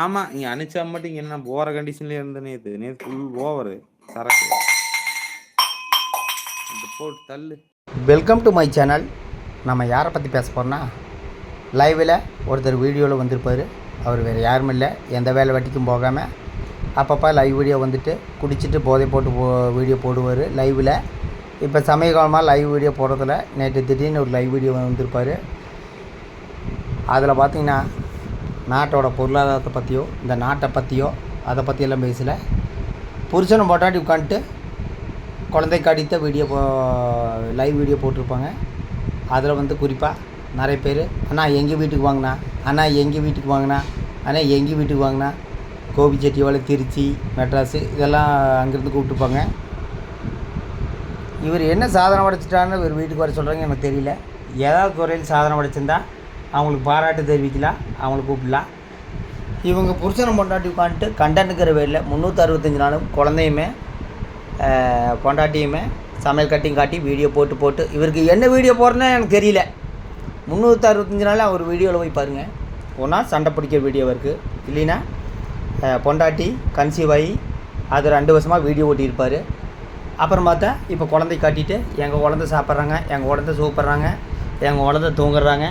ஆமா நீ அனுப்பிச்சா மட்டும் இங்க என்ன போற கண்டிஷன்ல இருந்த நேத்து நேத்து ஃபுல் ஓவரு சரக்கு. போட்டு தள்ளு. வெல்கம் டு மை சேனல் நம்ம யாரை பற்றி பேச போகிறோன்னா லைவில் ஒருத்தர் வீடியோவில் வந்திருப்பார். அவர் வேறு யாரும் இல்லை. எந்த வேலை வெட்டிக்கும் போகாமல் அப்பப்போ லைவ் வீடியோ வந்துட்டு குடிச்சிட்டு போதை போட்டு போ வீடியோ போடுவார். லைவில் இப்போ சமயகாலமாக லைவ் வீடியோ போடுறதில்ல நேற்று திடீர்னு ஒரு லைவ் வீடியோ வந்திருப்பார். அதில் பார்த்தீங்கன்னா நாட்டோட பொருளாதாரத்தை பற்றியோ இந்த நாட்டை பற்றியோ அதை பற்றியெல்லாம் பேசலை. புருஷனை பொட்டாட்டி உட்காந்துட்டு குழந்தை கடித்த வீடியோ போ லைவ் வீடியோ போட்டிருப்பாங்க. அதில் வந்து குறிப்பாக நிறைய பேர் அண்ணா எங்கள் வீட்டுக்கு வாங்கினா அண்ணா எங்கள் வீட்டுக்கு வாங்கினா அண்ணா எங்கள் வீட்டுக்கு வாங்கினா கோபிச்செட்டிவாளை திருச்சி மெட்ராஸு இதெல்லாம் அங்கேருந்து கூப்பிட்டுப்பாங்க. இவர் என்ன சாதனை படைச்சிட்டான்னு இவர் வீட்டுக்கு வர சொல்கிறாங்க எனக்கு தெரியல. ஏதாவது துறையில் சாதனை படைச்சிருந்தா அவங்களுக்கு பாராட்டு தெரிவிக்கலாம் அவங்கள கூப்பிடலாம். இவங்க புருஷனை பொண்டாட்டி உட்காந்துட்டு கண்டனுக்கிற வேலையில் முந்நூற்றி அறுபத்தஞ்சு நாளும் குழந்தையுமே பொண்டாட்டியுமே சமையல் கட்டிங் காட்டி வீடியோ போட்டு போட்டு இவருக்கு என்ன வீடியோ போடுறேன்னு எனக்கு தெரியல. முந்நூற்றி அறுபத்தஞ்சு நாள் அவர் வீடியோவில் போய் பாருங்கள் ஒன்றா சண்டை பிடிக்கிற வீடியோ இருக்குது இல்லைன்னா பொண்டாட்டி கன்சீவ் ஆகி அது ரெண்டு வருஷமாக வீடியோ ஓட்டியிருப்பார். அப்புறம் பார்த்தா இப்போ குழந்தை காட்டிட்டு எங்கள் குழந்தை சாப்பிட்றாங்க எங்கள் குழந்தை சூப்பிட்றாங்க எங்கள் குழந்தை தூங்குறாங்க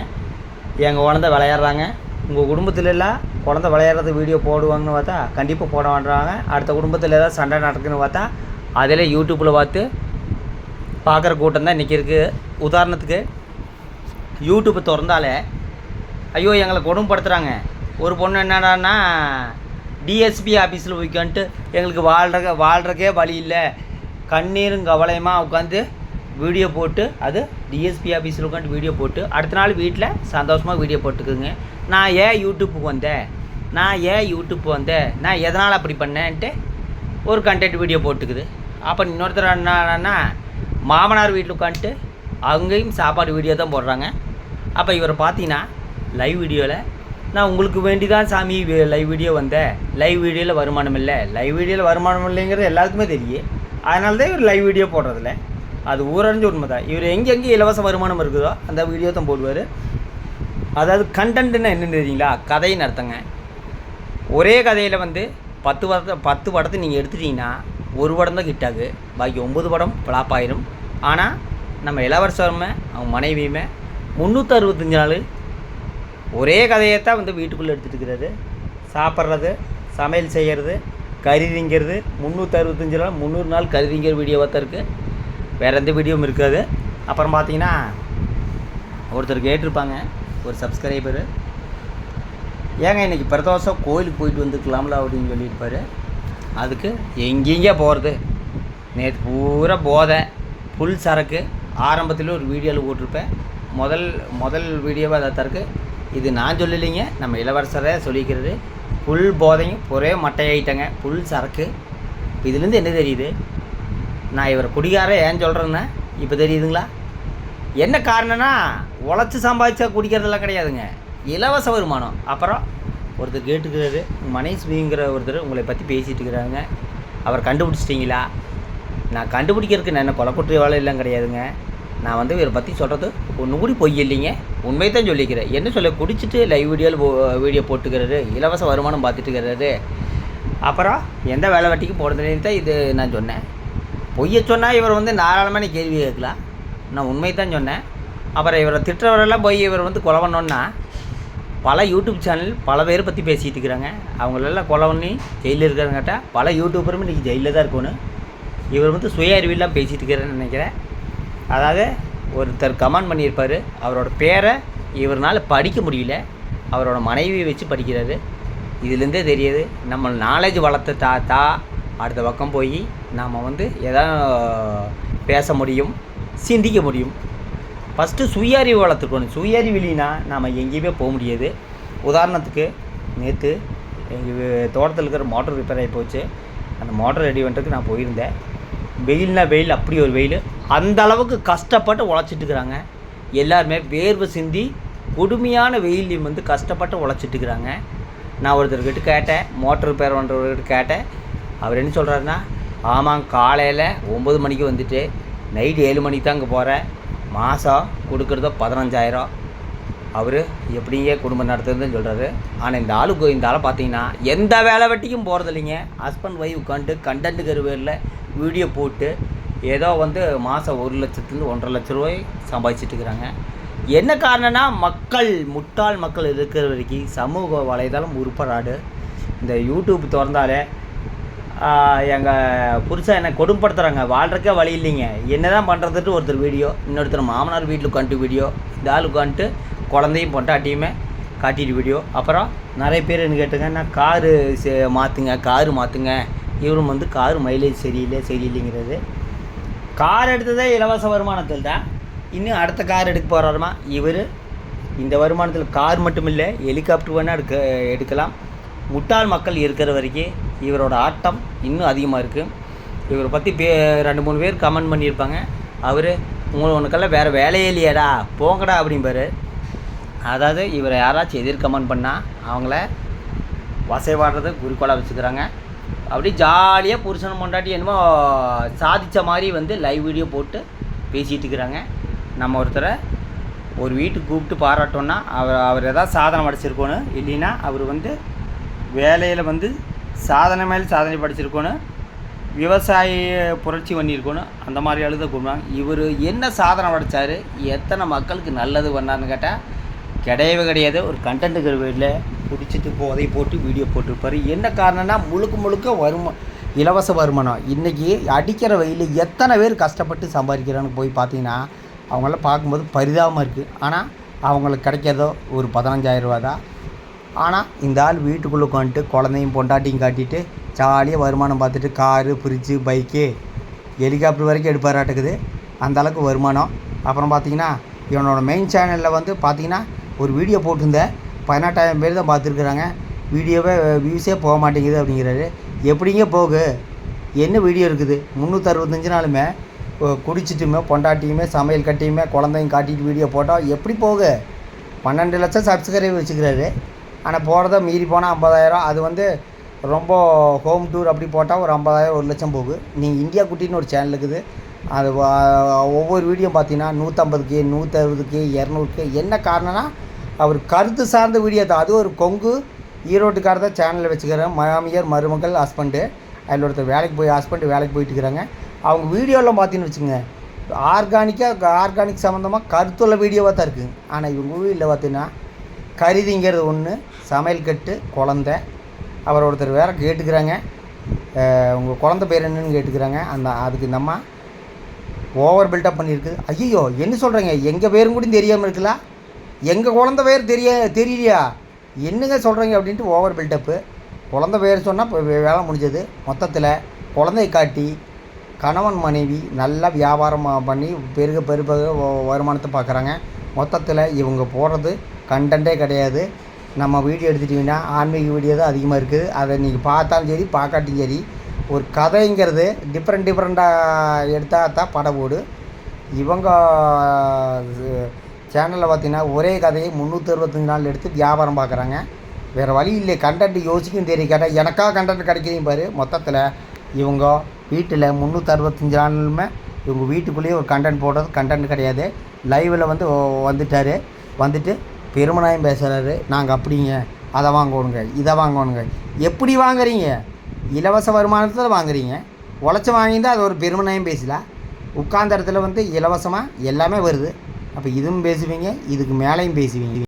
எங்கள் குழந்தை விளையாடுறாங்க. உங்கள் குடும்பத்தில் எல்லாம் குழந்தை விளையாடுறது வீடியோ போடுவாங்கன்னு பார்த்தா கண்டிப்பாக போட மாட்டாங்க. அடுத்த குடும்பத்தில் ஏதாவது சண்டை நடக்குதுன்னு பார்த்தா அதில் யூடியூப்பில் பார்த்து பார்க்குற கூட்டம் தான் இன்றைக்கி இருக்குது உதாரணத்துக்கு யூடியூப்பை திறந்தாலே ஐயோ எங்களை கொடுமைப்படுத்துகிறாங்க ஒரு பொண்ணு என்னடான்னா டிஎஸ்பி ஆஃபீஸில் போய்க்கான்ட்டு எங்களுக்கு வாழ்கிற வாழ்கிறக்கே வழி இல்லை. கண்ணீரும் கவலையுமா உட்காந்து வீடியோ போட்டு அது டிஎஸ்பி ஆஃபீஸில் உட்காந்து வீடியோ போட்டு அடுத்த நாள் வீட்டில் சந்தோஷமாக வீடியோ போட்டுக்குங்க. நான் ஏன் யூடியூப்புக்கு வந்தேன்? நான் ஏன் யூடியூப் வந்தேன்? நான் எதனால் அப்படி பண்ணேன்ட்டு ஒரு கண்டென்ட் வீடியோ போட்டுக்குது. அப்போ இன்னொருத்தர் என்னன்னா மாமனார் வீட்டில் உட்காந்துட்டு அங்கேயும் சாப்பாடு வீடியோ தான் போடுறாங்க. அப்போ இவரை பார்த்தீங்கன்னா லைவ் வீடியோவில் நான் உங்களுக்கு வேண்டி தான் சாமி லைவ் வீடியோ வந்தேன். லைவ் வீடியோவில் வருமானம் இல்லை. லைவ் வீடியோவில் வருமானம் இல்லைங்கிறது எல்லாருக்குமே தெரியும். அதனால தான் இவர் லைவ் வீடியோ போடுறதில்ல. அது ஊரறிஞ்ச உண்மை தான் இவர் எங்கெங்கே இலவச வருமானம் இருக்குதோ அந்த வீடியோ தான் போடுவார். அதாவது கண்டென்ட்னா என்னென்னு தெரியுங்களா? கதைன்னு அர்த்தங்க ஒரே கதையில் வந்து பத்து படத்தை பத்து படத்தை நீங்கள் எடுத்துட்டீங்கன்னா ஒரு படம் தான் ஹிட் பாக்கி ஒம்பது படம் ஃப்ளாப் ஆயிரும். ஆனால் நம்ம இளவரசருமே அவங்க மனைவியுமே முந்நூற்றி அறுபத்தஞ்சு நாள் ஒரே கதையை தான் வந்து வீட்டுக்குள்ளே எடுத்துகிட்டு இருக்கிறாரு சாப்பிட்றது சமையல் செய்கிறது கறி திங்கிறது முந்நூற்றி அறுபத்தஞ்சு நாள் முந்நூறு நாள் கறி திங்கிற வீடியோவாக தான் இருக்குது வேறு எந்த வீடியோவும் இருக்காது. அப்புறம் பார்த்தீங்கன்னா ஒருத்தர் கேட்டிருப்பாங்க ஒரு சப்ஸ்கிரைபரு ஏங்க இன்றைக்கி பிரதோஷம் கோயிலுக்கு போயிட்டு வந்துக்கலாம்ல அப்படின்னு சொல்லியிருப்பாரு. அதுக்கு எங்கெங்கே போகிறது நேற்று பூரா போதை. ஃபுல் சரக்கு. ஆரம்பத்தில் ஒரு வீடியோவில் போட்டிருப்பேன். முதல் முதல் வீடியோவாக அதை தருக்கு இது நான் சொல்லலைங்க நம்ம இளவரசரை சொல்லிக்கிறது. ஃபுல் போதையும் ஒரே மட்டையாயிட்டங்க. ஃபுல் சரக்கு. இதுலேருந்து என்ன தெரியுது? நான் இவர் குடிகார ஏன் சொல்கிறேன்னா இப்போ தெரியுதுங்களா? என்ன காரணம்னா உழைச்சி சம்பாதிச்சா குடிக்கிறதெல்லாம் கிடையாதுங்க. இலவச வருமானம். அப்புறம் ஒருத்தர் கேட்டுக்கிறாரு மனேஸ்விங்கிற ஒருத்தர் உங்களை பற்றி பேசிகிட்டு இருக்கிறாங்க. அவர் கண்டுபிடிச்சிட்டிங்களா? நான் கண்டுபிடிக்கிறதுக்கு நான் என்ன கொலை குற்ற வேலை எல்லாம் கிடையாதுங்க. நான் வந்து இவரை பற்றி சொல்கிறது ஒன்று கூடி பொய் இல்லைங்க. உண்மையை தான் சொல்லிக்கிறேன். என்ன சொல்ல குடிச்சிட்டு லைவ் வீடியோவில் வீடியோ போட்டுக்கிறாரு. இலவச வருமானம் பார்த்துட்டு இருக்கிறாரு. அப்புறம் எந்த வேலை வெட்டிக்கு போடுறதுலேன்னு தான் இது நான் சொன்னேன். பொய்யை சொன்னால் இவர் வந்து தாராளமாக கேள்வி கேட்கலாம். நான் உண்மை தான் சொன்னேன். அப்புறம் இவரை திட்டுறவரெல்லாம் போய் இவர் வந்து கொலை பண்ணோன்னா பல யூடியூப் சேனல் பல பேர் பற்றி பேசிகிட்டு இருக்கிறாங்க. அவங்களெல்லாம் கொலை பண்ணி ஜெயிலில் இருக்கிறவங்கட்ட பல யூடியூபரும் இன்றைக்கி ஜெயிலில் தான் இருக்கணும் இவர் வந்து சுய அறிவிலாம் பேசிகிட்டு இருக்கிறேன்னு நினைக்கிறேன். அதாவது ஒருத்தர் கமெண்ட் பண்ணியிருப்பார். அவரோட பேரை இவரால் படிக்க முடியல. அவரோட மனைவியை வச்சு படிக்கிறாரு. இதுலேருந்தே தெரியுது நம்ம நாலேஜ் வளர்த்த தாத்தா அடுத்த பக்கம் போய் நாம் வந்து எதாவது பேச முடியும் சிந்திக்க முடியும். ஃபஸ்ட்டு சுய அறிவு வளர்த்துக்கணும் சுய அறிவு இல்லைன்னா நாம் எங்கேயுமே போக முடியாது. உதாரணத்துக்கு நேற்று எங்கள் தோட்டத்தில் இருக்கிற மோட்டர் ரிப்பேர் ஆகி போச்சு. அந்த மோட்டர் ரெடி பண்ணுறதுக்கு நான் போயிருந்தேன். வெயில்னா வெயில் அப்படி ஒரு வெயில். அந்த அளவுக்கு கஷ்டப்பட்டு உழைச்சிட்டுக்கிறாங்க எல்லாருமே வேர்வை சிந்தி கொடுமையான வெயிலையும் வந்து கஷ்டப்பட்டு உழைச்சிட்டுக்கிறாங்க நான் ஒருத்தர்கிட்ட கேட்டேன் மோட்டர் ரிப்பேர் பண்ணுறவர்கிட்ட கேட்டேன். அவர் என்ன சொல்கிறாருன்னா ஆமாம் காலையில் ஒம்பது மணிக்கு வந்துட்டு நைட்டு ஏழு மணிக்கு தான் இங்கே போகிறேன் மாதம் கொடுக்குறதோ பதினஞ்சாயிரம். அவர் எப்படிங்க குடும்பம் நடத்துறதுன்னு சொல்கிறாரு ஆனால் இந்த ஆளுக்கு இந்த ஆளை பார்த்தீங்கன்னா எந்த வேலை வெட்டிக்கும் போகிறது இல்லைங்க. ஹஸ்பண்ட் ஒய்ஃப் உட்காந்து கண்டென்ட்டுங்கிற கருவேரில் வீடியோ போட்டு ஏதோ வந்து மாதம் ஒரு லட்சத்துலேருந்து ஒன்றரை லட்ச ரூபாய் சம்பாதிச்சிட்டு இருக்கிறாங்க. என்ன காரணம்னா மக்கள் முட்டாள் மக்கள் இருக்கிற வரைக்கும் சமூக வலைதளம் உருப்படாடு இந்த யூடியூப் திறந்தாலே எங்கள் புருஷன் என்னை கொடுமைப்படுத்துகிறாங்க வாழ்றக்கே வழி இல்லைங்க. என்ன தான் பண்ணுறதுட்டு ஒருத்தர் வீடியோ இன்னொருத்தர் மாமனார் வீட்டில் உட்காந்துட்டு வீடியோ இந்த ஆள் உட்காந்துட்டு குழந்தையும் பொண்டாட்டியுமே காட்டிட்டு வீடியோ அப்புறம் நிறைய பேர் என்ன கேட்டுங்கன்னா காரு மாற்றுங்க காரு மாற்றுங்க இவரும் வந்து காரு மைலேஜ் சரியில்லை சரியில்லைங்கிறது. கார் எடுத்ததே இலவச வருமானத்தில் தான் இன்னும் அடுத்த கார் எடுக்க போகிறாருமா இவர் இந்த வருமானத்தில் கார் மட்டும் இல்லை ஹெலிகாப்டர் வேணால் எடுக்க எடுக்கலாம். முட்டாள் மக்கள் இருக்கிற வரைக்கும் இவரோட ஆட்டம் இன்னும் அதிகமாக இருக்குது இவரை பற்றி பே ரெண்டு மூணு பேர் கமெண்ட் பண்ணியிருப்பாங்க. அவர் உங்களை உனக்கெல்லாம் வேறு வேலையே இல்லையாடா போங்கடா அப்படிம்பாரு. அதாவது இவரை யாராச்சும் எதிர் கமெண்ட் பண்ணால் அவங்கள வசைவாடுறது குறிக்கோளாக வச்சுக்கிறாங்க. அப்படி ஜாலியாக புருஷன் பொண்டாட்டி என்னமோ சாதித்த மாதிரி வந்து லைவ் வீடியோ போட்டு பேசிகிட்டு இருக்கிறாங்க. நம்ம ஒருத்தரை ஒரு வீட்டுக்கு கூப்பிட்டு பாராட்டோன்னா அவர் அவர் எதாவது சாதனை அடைச்சிருக்கணும் இல்லைன்னா அவர் வந்து வேலையில் வந்து சாதனை மேலே சாதனை படைச்சிருக்கோன்னு விவசாய புரட்சி பண்ணியிருக்கணும் அந்த மாதிரி எழுத கூப்பிடுவாங்க. இவர் என்ன சாதனை படைச்சாரு? எத்தனை மக்களுக்கு நல்லது பண்ணாருன்னு கேட்டால் கிடையவே கிடையாது. ஒரு கண்டென்ட்டுங்கிற வீட்டில் குடிச்சிட்டு போதை போட்டு வீடியோ போட்டிருப்பாரு. என்ன காரணம்னா முழுக்க முழுக்க வருமா இலவச வருமானம். இன்றைக்கி அடிக்கிற வெயில் எத்தனை பேர் கஷ்டப்பட்டு சம்பாதிக்கிறான்னு போய் பார்த்தீங்கன்னா அவங்களாம் பார்க்கும்போது பரிதாபமாக இருக்குது ஆனால் அவங்களுக்கு கிடைக்கிறதோ ஒரு பதினஞ்சாயிரம் ரூபா தான். ஆனால் இந்த ஆள் வீட்டுக்குள்ளே உட்காந்துட்டு குழந்தையும் பொண்டாட்டியும் காட்டிட்டு ஜாலியாக வருமானம் பார்த்துட்டு காரு ஃப்ரிட்ஜு பைக்கு ஹெலிகாப்டர் வரைக்கும் எடுப்பாராட்டுக்குது. அந்த அளவுக்கு வருமானம். அப்புறம் பார்த்தீங்கன்னா இவனோட மெயின் சேனலில் வந்து பார்த்தீங்கன்னா ஒரு வீடியோ போட்டிருந்தேன். பதினெட்டாயிரம் பேர் தான் பார்த்துருக்குறாங்க. வீடியோவே வியூஸே போக மாட்டேங்குது அப்படிங்கிறாரு. எப்படிங்க போகு? என்ன வீடியோ இருக்குது? முந்நூற்றறுபத்தஞ்சு நாளுமே குடிச்சிட்டுமே பொண்டாட்டியுமே சமையல் கட்டியுமே குழந்தையும் காட்டிட்டு வீடியோ போட்டால் எப்படி போக? பன்னெண்டு லட்சம் சப்ஸ்கிரைபர் வச்சுக்கிறாரு. ஆனால் போகிறத மீறி போனால் ஐம்பதாயிரம். அது வந்து ரொம்ப ஹோம் டூர் அப்படி போட்டால் ஒரு ஐம்பதாயிரம் ஒரு லட்சம் போகுது நீங்கள் இந்தியா குட்டின்னு ஒரு சேனல் இருக்குது. அது ஒவ்வொரு வீடியோ பார்த்தீங்கன்னா நூற்றம்பதுக்கு நூற்றறுபதுக்கு இரநூறுக்கு என்ன காரணம்னா அவர் கருத்து சார்ந்த வீடியோ தான். அது ஒரு கொங்கு ஈரோட்டுக்கார தான் சேனலில் வச்சுக்கிறேன் மாமியார் மருமகள் ஹஸ்பண்டு அதில் ஒருத்தர் வேலைக்கு போய் ஹஸ்பண்டு வேலைக்கு போயிட்டு இருக்கிறாங்க. அவங்க வீடியோலாம் பார்த்தீங்கன்னு வச்சுங்க ஆர்கானிக்காக ஆர்கானிக் சம்மந்தமாக கருத்துள்ள வீடியோவாக தான் இருக்குது ஆனால் இவங்க வீட்டில் பார்த்தீங்கன்னா கருதிங்கிறது ஒன்று சமையல் கட்டு குழந்த. அவர் ஒருத்தர் வேற கேட்டுக்கிறாங்க. உங்கள் குழந்த பேர் என்னன்னு கேட்டுக்கிறாங்க. அந்த அதுக்கு இந்த அம்மா ஓவர் பில்டப் பண்ணியிருக்கு. ஐயோ என்ன சொல்கிறீங்க எங்கள் பேரும் கூட தெரியாமல் இருக்கலாம் எங்கள் குழந்த பேர் தெரிய தெரியலையா? என்னங்க சொல்கிறீங்க அப்படின்ட்டு ஓவர் பில்டப்பு. குழந்த பேர் சொன்னால் வேலை முடிஞ்சது. மொத்தத்தில் குழந்தைய காட்டி கணவன் மனைவி நல்லா வியாபாரம் பண்ணி பெருக பெருக வருமானத்தை பார்க்குறாங்க மொத்தத்தில் இவங்க போடுறது கண்டென்ட்டே கிடையாது. நம்ம வீடியோ எடுத்துட்டிங்கன்னா ஆன்மீக வீடியோ தான் அதிகமாக இருக்குது. அதை நீங்கள் பார்த்தாலும் சரி பார்க்காட்டியும் சரி ஒரு கதைங்கிறது டிஃப்ரெண்ட் டிஃப்ரெண்ட்டாக எடுத்தால் தான் படம் ஓடு இவங்க சேனலில் பார்த்தீங்கன்னா ஒரே கதையை முந்நூற்றி அறுபத்தஞ்சு நாள் எடுத்து வியாபாரம் பார்க்குறாங்க. வேறு வழி இல்லை. கண்டென்ட் யோசிக்கும் தெரிய கேட்டால் எனக்காக கண்டென்ட் கிடைக்கிறீங்க பாரு. மொத்தத்தில் இவங்க வீட்டில் முந்நூற்றி அறுபத்தஞ்சு நாளுமே இவங்க வீட்டுக்குள்ளேயே ஒரு கண்டென்ட் போடுறது கண்டென்ட் கிடையாது. லைவில் வந்து வந்துட்டார். வந்துட்டு பெருமனாயம் பேசுகிறாரு நாங்கள் அப்படிங்க. அதை வாங்கணுங்க இதை வாங்கணுங்க எப்படி வாங்குறீங்க? இலவச வருமானத்தில் வாங்குறீங்க. உழைச்சி வாங்கியிருந்தால் அது ஒரு பெருமனாயம் பேசலாம் உட்கார்ந்த இடத்துல வந்து இலவசமாக எல்லாமே வருது. அப்போ இதுவும் பேசுவீங்க இதுக்கு மேலேயும் பேசுவீங்க.